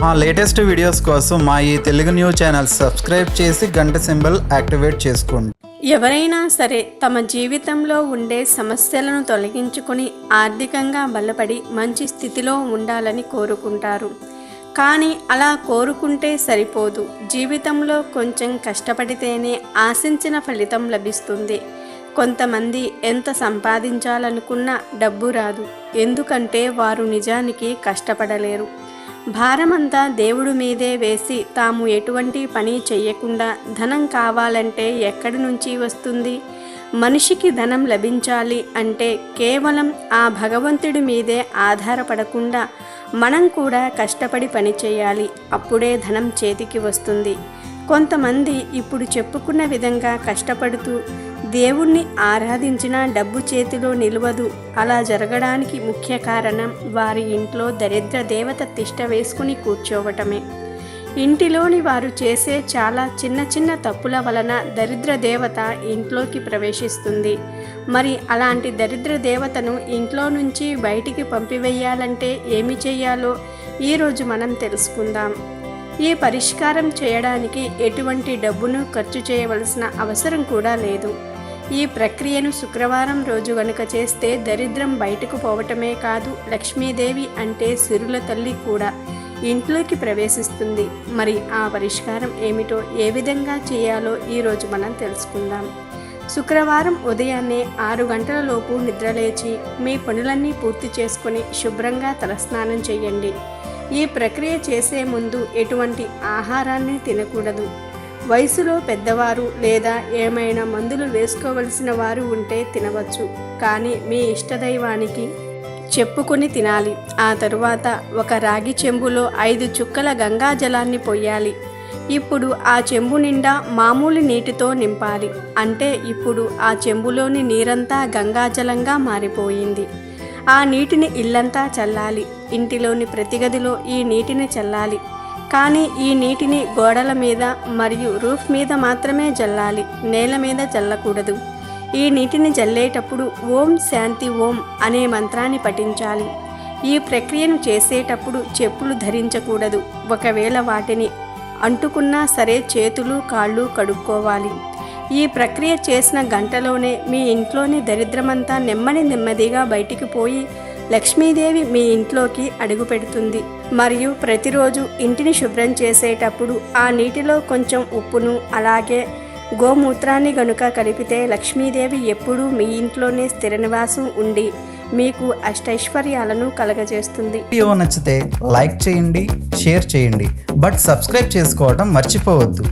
మా latest videos కోసం మా ఈ తెలుగు న్యూస్ ఛానల్ సబ్స్క్రైబ్ చేసి గంట సింబల్ యాక్టివేట్ చేసుకోండి. ఎవరైనా సరే తమ జీవితంలో ఉండే సమస్యలను తొలగించుకొని ఆర్థికంగా బలపడి మంచి స్థితిలో ఉండాలని కోరుకుంటారు. కానీ అలా కోరుకుంటే సరిపోదు. జీవితంలో కొంచెం కష్టపడితేనే ఆశించిన ఫలితం లభిస్తుంది. కొంతమంది ఎంత సంపాదించాలనుకున్నా డబ్బు రాదు. ఎందుకంటే వారు నిజానికి కష్టపడలేరు. భారమంతా దేవుడి మీదే వేసి తాము ఎటువంటి పని చెయ్యకుండా ధనం కావాలంటే ఎక్కడి నుంచి వస్తుంది? మనిషికి ధనం లభించాలి అంటే కేవలం ఆ భగవంతుడి మీదే ఆధారపడకుండా మనం కూడా కష్టపడి పని చేయాలి. అప్పుడే ధనం చేతికి వస్తుంది. కొంతమంది ఇప్పుడు చెప్పుకున్న విధంగా కష్టపడుతూ దేవుణ్ణి ఆరాధించిన డబ్బు చేతిలో నిలవదు. అలా జరగడానికి ముఖ్య కారణం వారి ఇంట్లో దరిద్ర దేవత తిష్ట వేసుకుని కూర్చోవటమే. ఇంటిలోని వారు చేసే చాలా చిన్న చిన్న తప్పుల వలన దరిద్ర దేవత ఇంట్లోకి ప్రవేశిస్తుంది. మరి అలాంటి దరిద్ర దేవతను ఇంట్లో నుంచి బయటికి పంపివేయాలంటే ఏమి చేయాలో ఈరోజు మనం తెలుసుకుందాం. ఈ పరిష్కారం చేయడానికి ఎటువంటి డబ్బును ఖర్చు చేయవలసిన అవసరం కూడా లేదు. ఈ ప్రక్రియను శుక్రవారం రోజు గనుక చేస్తే దరిద్రం బయటకు పోవటమే కాదు లక్ష్మీదేవి అంటే సిరుల తల్లి కూడా ఇంట్లోకి ప్రవేశిస్తుంది. మరి ఆ పరిష్కారం ఏమిటో ఏ విధంగా చేయాలో ఈరోజు మనం తెలుసుకుందాం. శుక్రవారం ఉదయాన్నే ఆరు గంటల లోపు నిద్రలేచి మీ పనులన్నీ పూర్తి చేసుకొని శుభ్రంగా తలస్నానం చేయండి. ఈ ప్రక్రియ చేసే ముందు ఎటువంటి ఆహారాన్ని తినకూడదు. వయసులో పెద్దవారు లేదా ఏమైనా మందులు వేసుకోవలసిన వారు ఉంటే తినవచ్చు. కానీ మీ ఇష్టదైవానికి చెప్పుకొని తినాలి. ఆ తరువాత ఒక రాగి చెంబులో ఐదు చుక్కల గంగా జలాన్ని పొయ్యాలి. ఇప్పుడు ఆ చెంబు నిండా మామూలు నీటితో నింపాలి. అంటే ఇప్పుడు ఆ చెంబులోని నీరంతా గంగాజలంగా మారిపోయింది. ఆ నీటిని ఇల్లంతా చల్లాలి. ఇంటిలోని ప్రతి గదిలో ఈ నీటిని చల్లాలి. కానీ ఈ నీటిని గోడల మీద మరియు రూఫ్ మీద మాత్రమే జల్లాలి. నేల మీద జల్లకూడదు. ఈ నీటిని జల్లేటప్పుడు ఓం శాంతి ఓం అనే మంత్రాన్ని పఠించాలి. ఈ ప్రక్రియను చేసేటప్పుడు చెప్పులు ధరించకూడదు. ఒకవేళ వాటిని అంటుకున్నా సరే చేతులు కాళ్ళు కడుక్కోవాలి. ఈ ప్రక్రియ చేసిన గంటలోనే మీ ఇంట్లోని దరిద్రమంతా నెమ్మది నెమ్మదిగా బయటికి పోయి లక్ష్మీదేవి మీ ఇంట్లోకి అడుగు పెడుతుంది. మరియు ప్రతిరోజు ఇంటిని శుభ్రం చేసేటప్పుడు ఆ నీటిలో కొంచెం ఉప్పును అలాగే గోమూత్రాన్ని గనుక కలిపితే లక్ష్మీదేవి ఎప్పుడూ మీ ఇంట్లోనే స్థిర నివాసం ఉండి మీకు అష్టైశ్వర్యాలను కలగజేస్తుంది. వీడియో నచ్చితే లైక్ చేయండి షేర్ చేయండి. బట్ సబ్స్క్రైబ్ చేసుకోవడం మర్చిపోవద్దు.